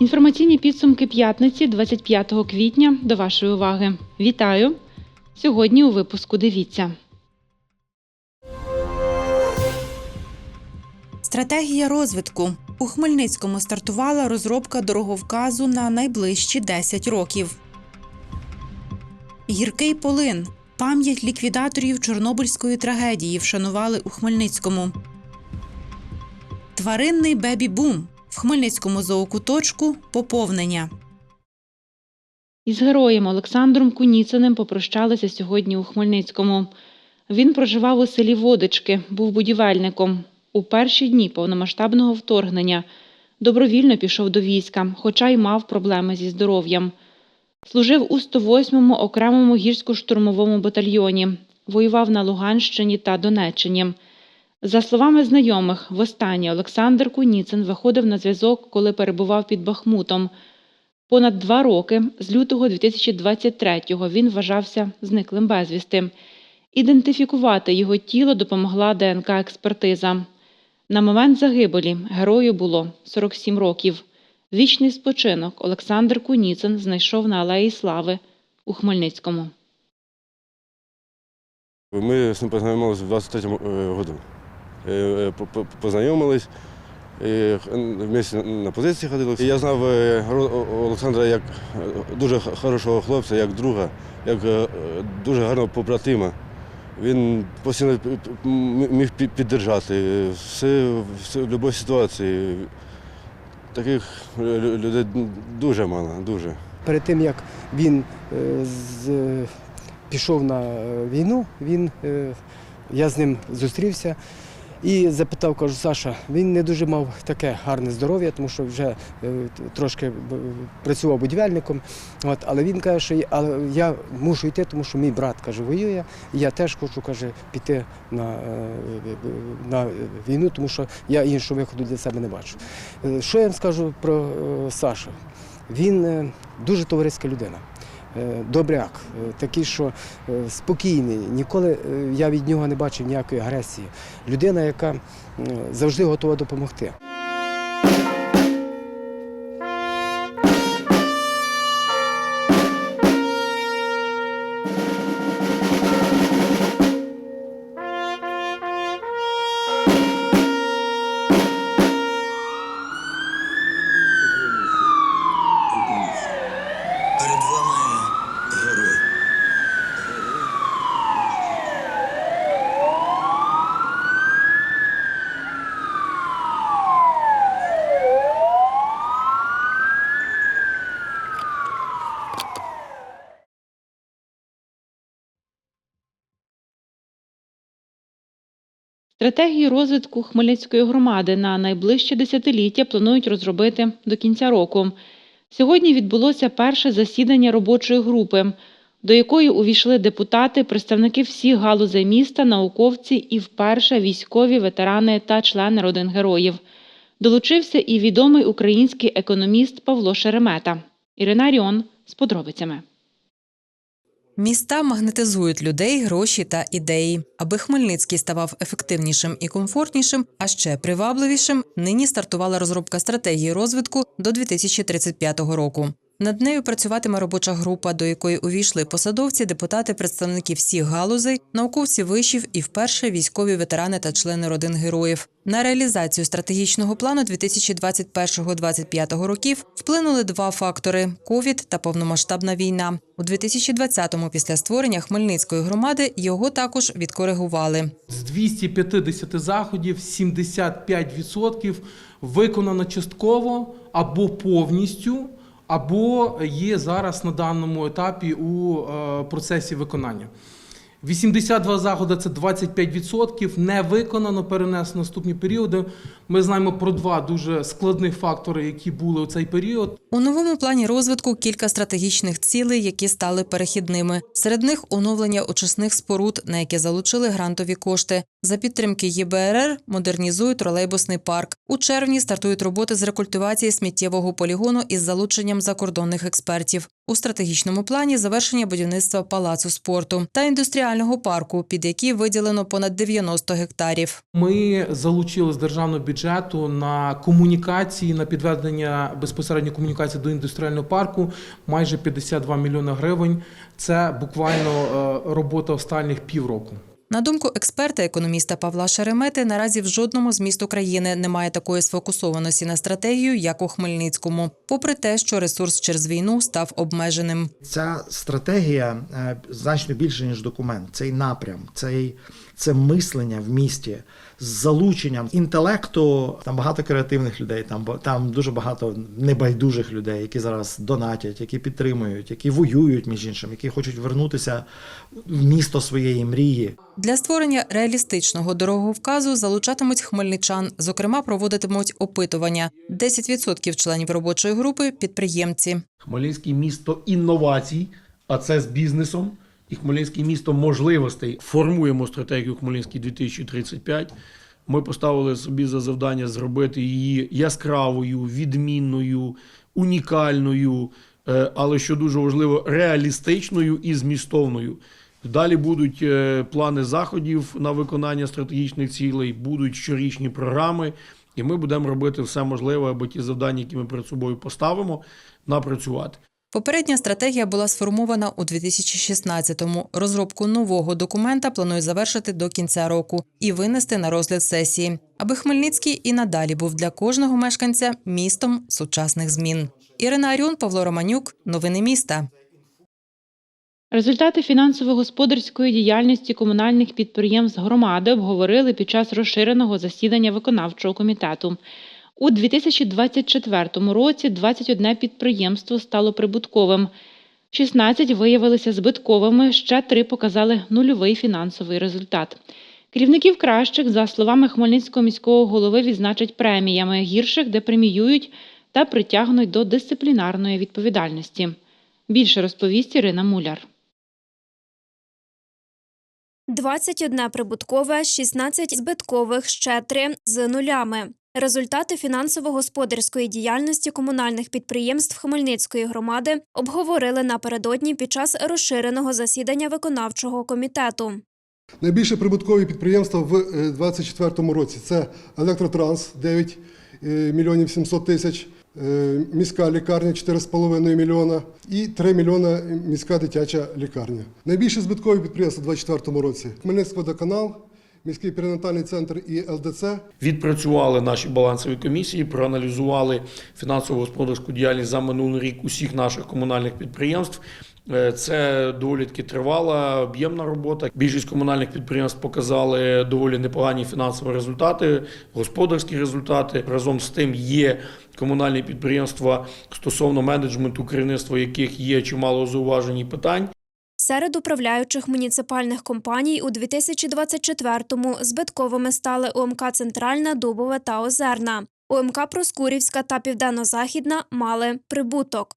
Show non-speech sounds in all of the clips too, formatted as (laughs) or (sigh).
Інформаційні підсумки п'ятниці 25 квітня до вашої уваги. Вітаю! Сьогодні у випуску дивіться. Стратегія розвитку у Хмельницькому стартувала розробка дороговказу на найближчі 10 років. Гіркий полин. Пам'ять ліквідаторів Чорнобильської трагедії вшанували у Хмельницькому. Тваринний бебі-бум. В Хмельницькому зоокуточку поповнення. Із героєм Олександром Куніциним попрощалися сьогодні у Хмельницькому. Він проживав у селі Водички, був будівельником. У перші дні повномасштабного вторгнення добровільно пішов до війська, хоча й мав проблеми зі здоров'ям. Служив у 108-му окремому гірсько-штурмовому батальйоні, воював на Луганщині та Донеччині. За словами знайомих, востаннє Олександр Куніцин виходив на зв'язок, коли перебував під Бахмутом. Понад два роки, з лютого 2023-го, він вважався зниклим безвісти. Ідентифікувати його тіло допомогла ДНК-експертиза. На момент загибелі герою було 47 років. Вічний спочинок Олександр Куніцин знайшов на Алеї Слави у Хмельницькому. Ми з ним познайомилися в 23-му е, году. Е, е, по- по- Познайомились, вместе на позиції ходили. Я знав Олександра як дуже хорошого хлопця, як друга, як дуже гарного побратима. Він постійно міг піддержати все, все, в будь-якій ситуації. Таких людей дуже мало, дуже. Перед тим як він е, з, пішов на е, війну, він, е, я з ним зустрівся і запитав, кажу, Саша, він не дуже мав таке гарне здоров'я, тому що вже е, трошки працював будівельником. От, але він каже, що я, мушу йти, тому що мій брат каже, воює, і я теж хочу каже, піти на, е, на війну, тому що я іншого виходу для себе не бачу. Е, Що я вам скажу про е, Сашу? Він е, дуже товариська людина. Е, Добряк, е, такий, що е, спокійний. Ніколи я від нього не бачив ніякої агресії. Людина, яка завжди готова допомогти. Стратегію розвитку Хмельницької громади на найближче десятиліття планують розробити до кінця року. Сьогодні відбулося перше засідання робочої групи, до якої увійшли депутати, представники всіх галузей міста, науковці і вперше військові ветерани та члени родин героїв. Долучився і відомий український економіст Павло Шеремета. Ірина Ріон з подробицями. Міста магнетизують людей, гроші та ідеї. Аби Хмельницький ставав ефективнішим і комфортнішим, а ще привабливішим, нині стартувала розробка стратегії розвитку до 2035 року. Над нею працюватиме робоча група, до якої увійшли посадовці, депутати, представники всіх галузей, науковці вишів і вперше військові ветерани та члени родин героїв. На реалізацію стратегічного плану 2021-2025 років вплинули два фактори: ковід та повномасштабна війна. У 2020-му після створення Хмельницької громади його також відкоригували. З 250 заходів 75% виконано частково або повністю, або є зараз на даному етапі у е, процесі виконання. 82 заходи це 25%, не виконано, перенесено наступні періоди. Ми знаємо про два дуже складних фактори, які були у цей період. У новому плані розвитку кілька стратегічних цілей, які стали перехідними. Серед них оновлення очисних споруд, на яке залучили грантові кошти. За підтримки ЄБРР модернізують тролейбусний парк. У червні стартують роботи з рекультивації сміттєвого полігону із залученням закордонних експертів. У стратегічному плані завершення будівництва палацу спорту та індустріального парку, під який виділено понад 90 гектарів. Ми залучили з державного бюджету на комунікації, на підведення безпосередньо комунікації до індустріального парку майже 52 мільйони гривень. Це буквально е, робота останніх півроку. На думку експерта, економіста Павла Шеремети, наразі в жодному з міст України немає такої сфокусованості на стратегію, як у Хмельницькому, попри те, що ресурс через війну став обмеженим. Ця стратегія е, значно більше, ніж документ. Цей напрям, цей, це мислення в місті з залученням інтелекту. Там багато креативних людей, там, там дуже багато небайдужих людей, які зараз донатять, які підтримують, які воюють між іншим, які хочуть вернутися в місто своєї мрії. Для створення реалістичного дороговказу залучатимуть хмельничан. Зокрема, проводитимуть опитування. 10% членів робочої групи підприємці. Хмельницький місто інновацій, а це з бізнесом. І Хмельницький місто можливостей. Формуємо стратегію Хмельницький 2035. Ми поставили собі за завдання зробити її яскравою, відмінною, унікальною, е, але що дуже важливо, реалістичною і змістовною. Далі будуть е, плани заходів на виконання стратегічних цілей, будуть щорічні програми, і ми будемо робити все можливе, аби ті завдання, які ми перед собою поставимо, напрацювати. Попередня стратегія була сформована у 2016-му. Розробку нового документа планують завершити до кінця року і винести на розгляд сесії, аби Хмельницький і надалі був для кожного мешканця містом сучасних змін. Ірина Аріон, Павло Романюк, новини міста. Результати фінансово-господарської діяльності комунальних підприємств громади обговорили під час розширеного засідання виконавчого комітету. У 2024 році 21 підприємство стало прибутковим, 16 виявилися збитковими, ще 3 показали нульовий фінансовий результат. Керівників кращих, за словами Хмельницького міського голови, відзначать преміями, гірших, де преміюють та притягнуть до дисциплінарної відповідальності. Більше розповість Ірина Муляр. 21 прибуткове, 16 збиткових, ще 3 з нулями. Результати фінансово-господарської діяльності комунальних підприємств Хмельницької громади обговорили напередодні під час розширеного засідання виконавчого комітету. Найбільше прибуткові підприємства в 2024 році це Електротранс 9 е, мільйонів 700 тисяч, е, міська лікарня 4,5 мільйона і 3 мільйона міська дитяча лікарня. Найбільше збиткові підприємства у 2024 році Хмельницький водоканал, міський перинатальний центр і ЛДЦ. Відпрацювали наші балансові комісії, проаналізували фінансово-господарську діяльність за минулий рік усіх наших комунальних підприємств. Е, Це доволі таки тривала об'ємна робота. Більшість комунальних підприємств показали доволі непогані фінансові результати, господарські результати. Разом з тим є комунальні підприємства стосовно менеджменту, керівництва яких є чимало зауважень і питань. Серед управляючих муніципальних компаній у 2024-му збитковими стали ОМК Центральна, Дубове та Озерна. ОМК Проскурівська та Південно-Західна мали прибуток.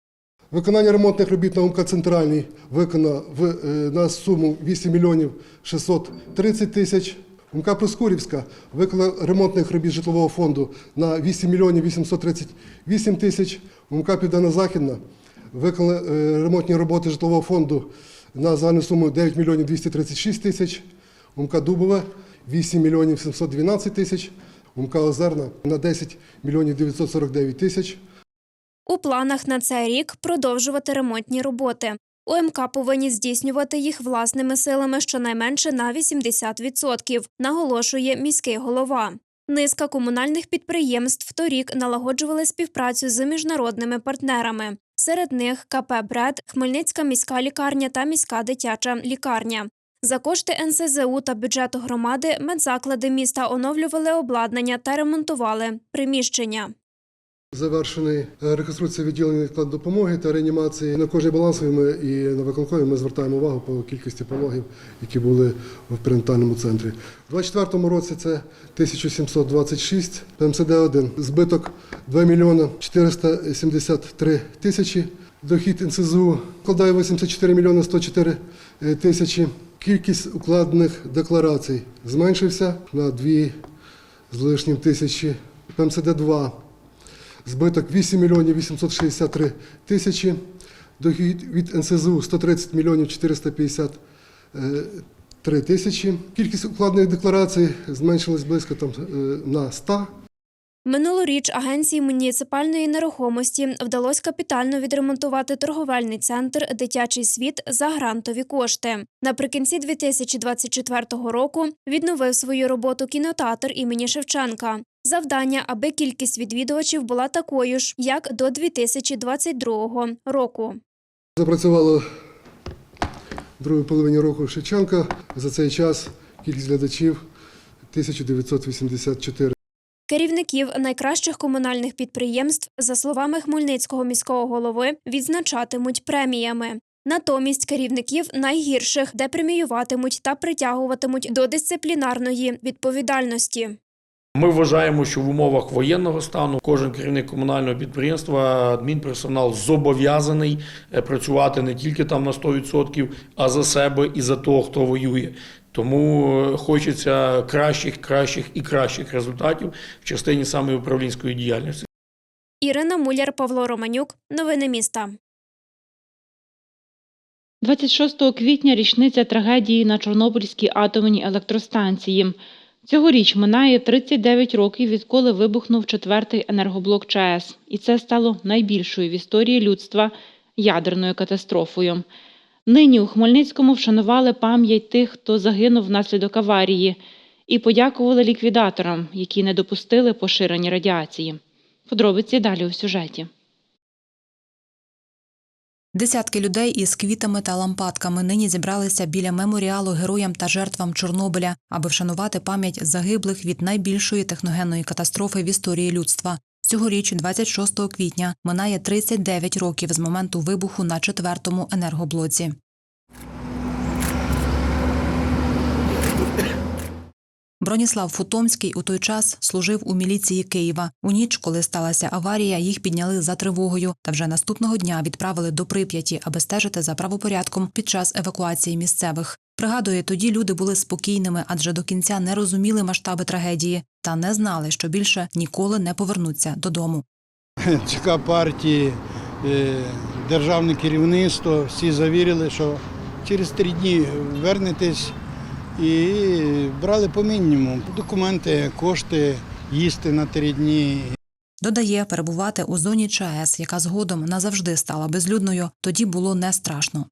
Виконання ремонтних робіт на УМК Центральній виконано е, на суму 8 мільйонів 630 тисяч. УМК Проскурівська виконала ремонтних робіт житлового фонду на 8 мільйонів 838 тисяч. УМК Південно-Західна виконала е, ремонтні роботи житлового фонду на загальну суму 9 мільйонів 236 тисяч. УМК Дубове 8 мільйонів 712 тисяч. УМК Озерна на 10 мільйонів 949 тисяч. У планах на цей рік продовжувати ремонтні роботи. ОМК повинні здійснювати їх власними силами щонайменше на 80%, наголошує міський голова. Низка комунальних підприємств торік налагоджували співпрацю з міжнародними партнерами. Серед них КП «Бред», Хмельницька міська лікарня та міська дитяча лікарня. За кошти НСЗУ та бюджету громади медзаклади міста оновлювали обладнання та ремонтували приміщення. Завершений е, реконструкція відділення невідкладної допомоги та реанімації. На кожній балансовій ми і на виконкомі ми звертаємо увагу по кількості пологів, які були в перинатальному центрі. У 2024 році це 1726 ПМСД-1, збиток 2 мільйона 473 тисячі. Дохід НСЗУ складає 84 мільйони 104 тисячі. Кількість укладених декларацій зменшився на 2 з лишнім тисячі. ПМСД-2 збиток 8 мільйонів 863 тисячі, дохід від НСЗУ 130 мільйонів 453 тисячі. Кількість укладених декларацій зменшилась близько там, е, на 100 Минулоріч агенції муніципальної нерухомості вдалося капітально відремонтувати торговельний центр Дитячий світ за грантові кошти. Наприкінці 2024 року відновив свою роботу кінотеатр імені Шевченка. Завдання, аби кількість відвідувачів була такою ж, як до 2022 року. Запрацювало в другій половині року Шевченка. За цей час кількість глядачів 1984. Керівників найкращих комунальних підприємств, за словами Хмельницького міського голови, відзначатимуть преміями. Натомість керівників найгірших, де преміюватимуть та притягуватимуть до дисциплінарної відповідальності. Ми вважаємо, що в умовах воєнного стану кожен керівник комунального підприємства, адмінперсонал зобов'язаний е, працювати не тільки там на 100%, а за себе і за того, хто воює. Тому е, хочеться кращих, кращих і кращих результатів в частині саме управлінської діяльності. Ірина Муляр, Павло Романюк. Новини міста. 26 квітня річниця трагедії на Чорнобильській атомній електростанції. Цьогоріч минає 39 років, відколи вибухнув четвертий енергоблок ЧАЕС, і це стало найбільшою в історії людства ядерною катастрофою. Нині у Хмельницькому вшанували пам'ять тих, хто загинув внаслідок аварії, і подякували ліквідаторам, які не допустили поширення радіації. Подробиці далі у сюжеті. Десятки людей із квітами та лампадками нині зібралися біля меморіалу героям та жертвам Чорнобиля, аби вшанувати пам'ять загиблих від найбільшої техногенної катастрофи в історії людства. Цьогоріч, 26 квітня, минає 39 років з моменту вибуху на четвертому енергоблоці. Броніслав Футомський у той час служив у міліції Києва. У ніч, коли сталася аварія, їх підняли за тривогою та вже наступного дня відправили до Прип'яті, аби стежити за правопорядком під час евакуації місцевих. Пригадує, тоді люди були спокійними, адже до кінця не розуміли масштаби трагедії та не знали, що більше ніколи не повернуться додому. (laughs) ЦК партії, е, державне керівництво, всі завірили, що через три дні вернетесь і брали по мінімуму документи, кошти, їсти на три дні. Додає, перебувати у зоні ЧАЕС, яка згодом назавжди стала безлюдною, тоді було не страшно.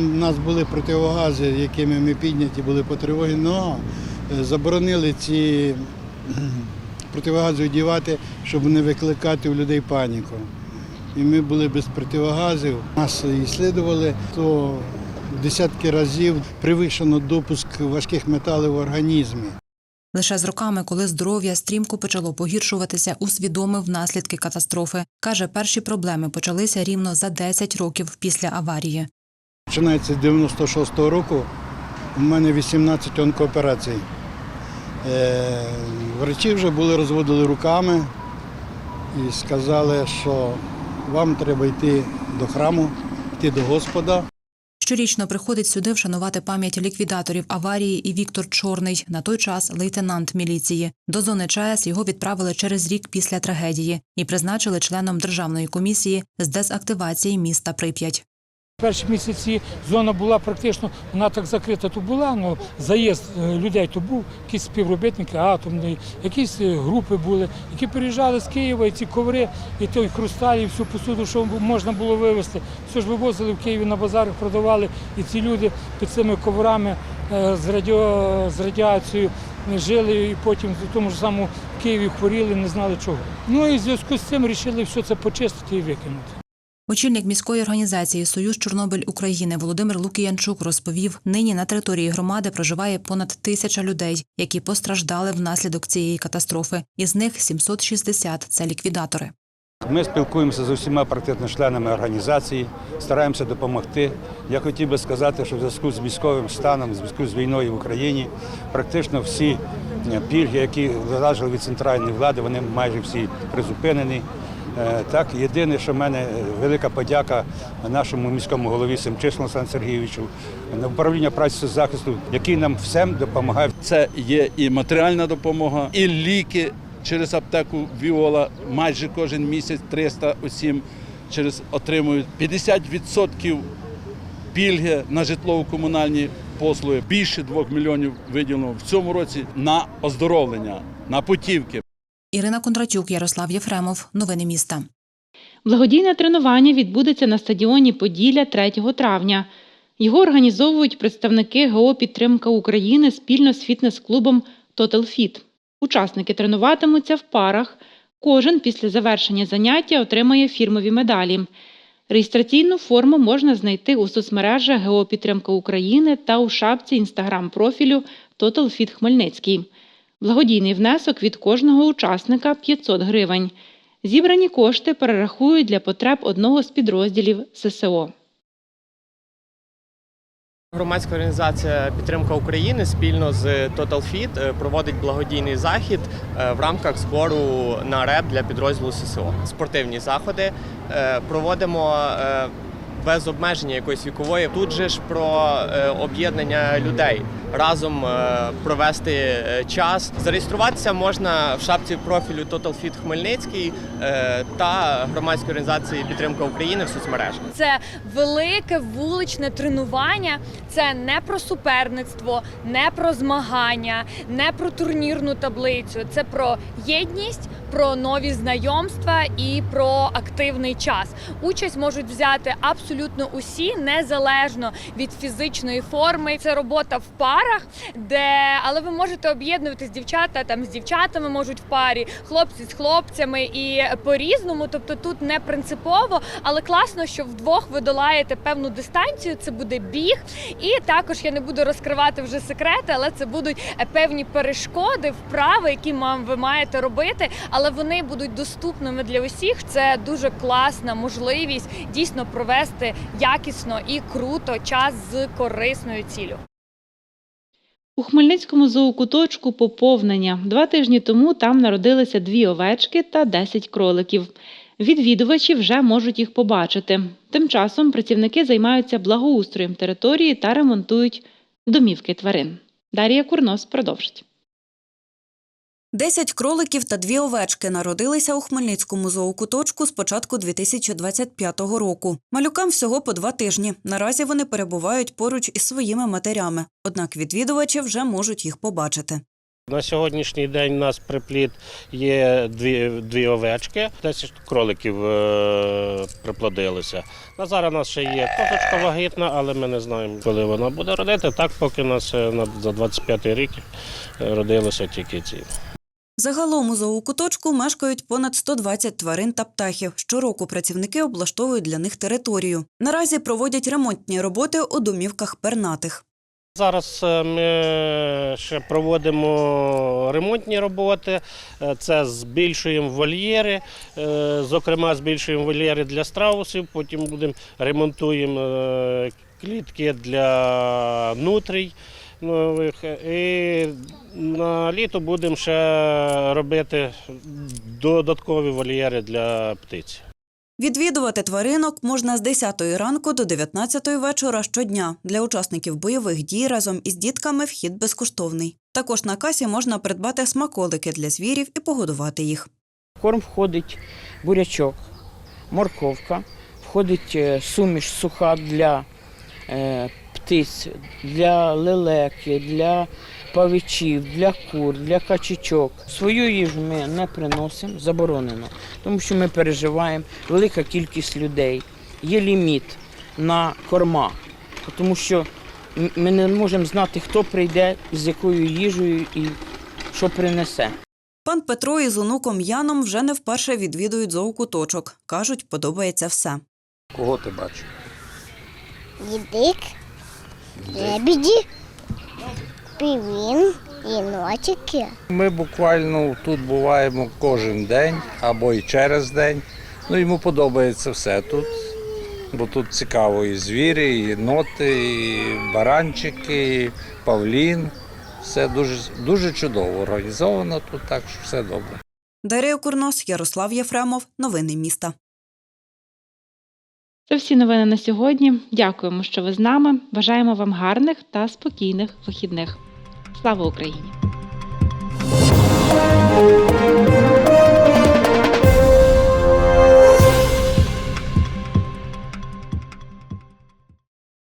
У нас були противогази, якими ми підняті були по тривогі, але заборонили ці (clears throat) противогази одягати, щоб не викликати у людей паніку. І ми були без противогазів. Нас іслідували, то десятки разів привищено допуск важких металів в організмі. Лише з роками, коли здоров'я стрімко почало погіршуватися, усвідомив наслідки катастрофи. Каже, перші проблеми почалися рівно за 10 років після аварії. Починається з 96-го року. У мене 18 онкооперацій. Е, врачі вже були розводили руками і сказали, що вам треба йти до храму, йти до Господа. Щорічно приходить сюди вшанувати пам'ять ліквідаторів аварії і Віктор Чорний, на той час лейтенант міліції. До зони ЧАЕС його відправили через рік після трагедії і призначили членом державної комісії з дезактивації міста Прип'ять. Перші місяці зона була практично, вона так закрита то була, ну заїзд е, людей то був, якісь співробітники атомної, якісь е, групи були, які приїжджали з Києва, і ці коври, і той хрусталь, і всю посуду, що можна було вивезти, все ж вивозили в Києві на базарах, продавали. І ці люди під цими коврами е, з, радіо, з радіацією жили і потім в тому ж самому Києві хворіли, не знали чого. Ну і в зв'язку з цим вирішили все це почистити і викинути. Очільник міської організації Союз Чорнобиль України Володимир Лукіянчук розповів, нині на території громади проживає понад тисяча людей, які постраждали внаслідок цієї катастрофи. Із них 760 – це ліквідатори. Ми спілкуємося з усіма практично членами організації, стараємося допомогти. Я хотів би сказати, що в зв'язку з військовим станом, в зв'язку з війною в Україні, практично всі пільги, які залежали від центральної влади, вони майже всі призупинені. Е, Так, єдине, що в мене е, велика подяка нашому міському голові Семчислу Олександру Сергійовичу, на управління праці захисту, який нам всім допомагає. Це є і матеріальна допомога, і ліки через аптеку Віола. Майже кожен місяць 300 осіб через отримують 50% пільги на житлово-комунальні послуги. Більше 2 мільйонів виділено в цьому році на оздоровлення, на путівки. Ірина Кондратюк, Ярослав Єфремов. Новини міста. Благодійне тренування відбудеться на стадіоні Поділля 3 травня. Його організовують представники ГО Підтримка України спільно з фітнес-клубом Total Fit. Учасники тренуватимуться в парах. Кожен після завершення заняття отримає фірмові медалі. Реєстраційну форму можна знайти у соцмережах ГО Підтримка України та у шапці інстаграм-профілю Total Fit Хмельницький. Благодійний внесок від кожного учасника 500 гривень. Зібрані кошти перерахують для потреб одного з підрозділів ССО. Громадська організація Підтримка України спільно з Total Fit проводить благодійний захід е, в рамках збору на РЕП для підрозділу ССО. Спортивні заходи е, проводимо е, без обмеження якоїсь вікової. Тут же ж про об'єднання людей разом е, провести е, час. Зареєструватися можна в шапці профілю Total Fit Хмельницький е, та громадської організації Підтримка України в соцмережах. Це велике вуличне тренування. Це не про суперництво, не про змагання, не про турнірну таблицю. Це про єдність, про нові знайомства і про активний час. Участь можуть взяти абсолютно усі, незалежно від фізичної форми. Це робота в парах, де але ви можете об'єднуватись дівчата там з дівчатами можуть в парі, хлопці з хлопцями і по-різному. Тобто тут не принципово, але класно, що вдвох ви долаєте певну дистанцію. Це буде біг, і також я не буду розкривати вже секрети, але це будуть е, певні перешкоди, вправи, які ви маєте робити, але вони будуть доступними для усіх. Це дуже класна можливість дійсно провести якісно і круто час з корисною ціллю. У Хмельницькому зоокуточку поповнення. Два тижні тому там народилися дві овечки та 10 кроликів. Відвідувачі вже можуть їх побачити. Тим часом працівники займаються благоустроєм території та ремонтують домівки тварин. Дар'я Курнос продовжить. Десять кроликів та дві овечки народилися у Хмельницькому зоокуточку з початку 2025 року. Малюкам всього по два тижні. Наразі вони перебувають поруч із своїми матерями. Однак відвідувачі вже можуть їх побачити. На сьогоднішній день у нас приплід є дві, дві овечки, 10 кроликів е, приплодилося. На зараз у нас ще є козочка вагітна, але ми не знаємо, коли вона буде родити. Так, поки у нас е, за 25 рік е, родилося тільки ці. Загалом у зоокуточку мешкають понад 120 тварин та птахів. Щороку працівники облаштовують для них територію. Наразі проводять ремонтні роботи у домівках пернатих. Зараз е, ми ще проводимо ремонтні роботи. Е, Це збільшуємо вольєри, е, зокрема, збільшуємо вольєри для страусів, потім будемо ремонтуємо клітки для нутрій нових. І на літо будемо ще робити додаткові вольєри для птиць. Відвідувати тваринок можна з 10 ранку до 19 вечора щодня. Для учасників бойових дій разом із дітками вхід безкоштовний. Також на касі можна придбати смаколики для звірів і погодувати їх. В корм входить бурячок, морковка, входить е, суміш суха для е, птиць, для лелеки, для павичів, для кур, для качечок. Свою їжу ми не приносимо, заборонено, тому що ми переживаємо велика кількість людей. Є ліміт на корма, тому що ми не можемо знати, хто прийде, з якою їжею і що принесе. Пан Петро із онуком Яном вже не вперше відвідують зоокуточок. Кажуть, подобається все. Кого ти бачиш? Дідик, лебеді, півін, єнотики. Ми буквально тут буваємо кожен день або і через день. Ну, йому подобається все тут, бо тут цікаво і звірі, і ноти, і баранчики, і павлін. Все дуже, дуже чудово організовано тут, так що все добре. Дар'я Курнос, Ярослав Єфремов. Новини міста. Це всі новини на сьогодні. Дякуємо, що ви з нами. Бажаємо вам гарних та спокійних вихідних. Слава Україні!